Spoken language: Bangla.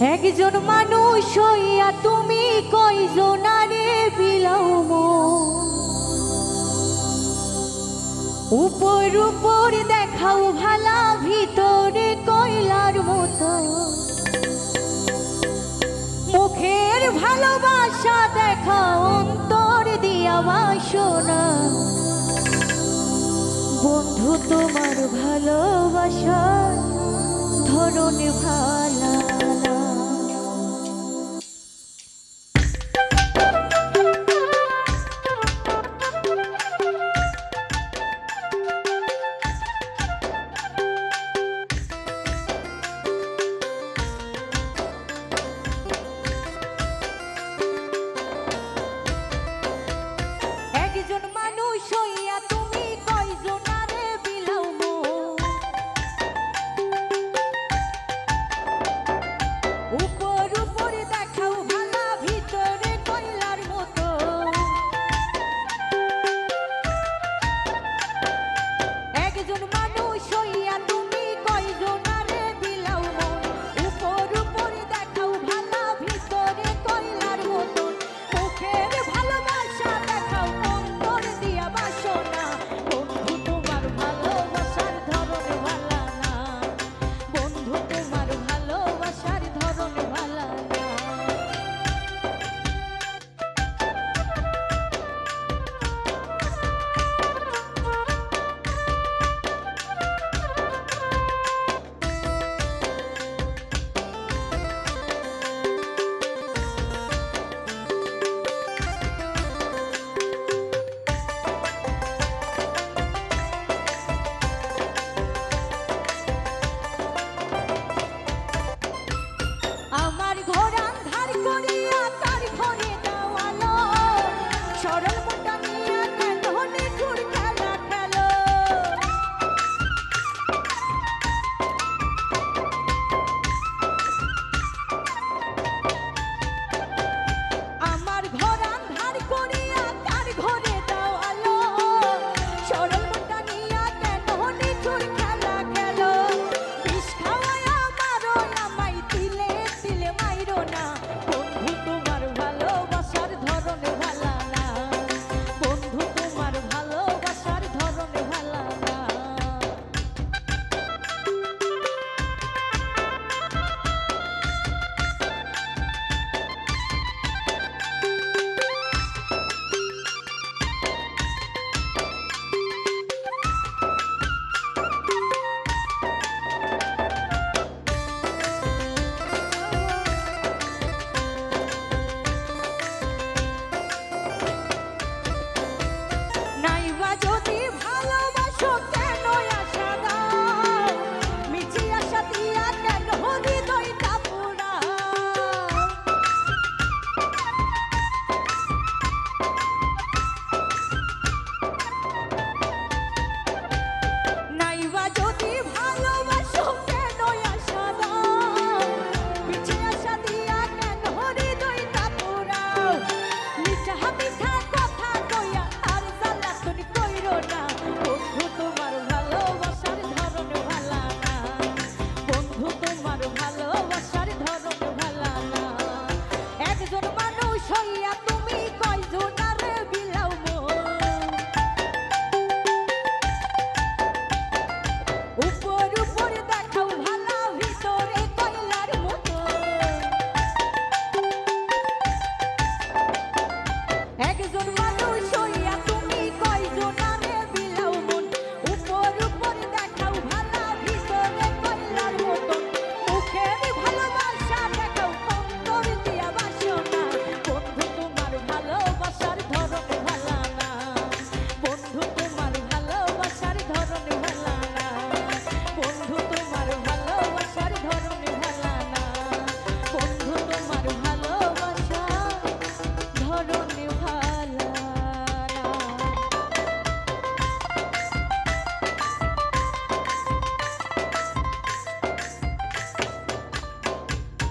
একজন মানুষ হইয়া তুমি কয়জনারে বিলাও মন? উপর উপর দেখাও ভালা, ভিতরে কয়লার মতো মুখের ভালোবাসা দেখা, অন্তর দিয়া বাসনা। বন্ধু তোমার ভালোবাসা। ধরন ভালা।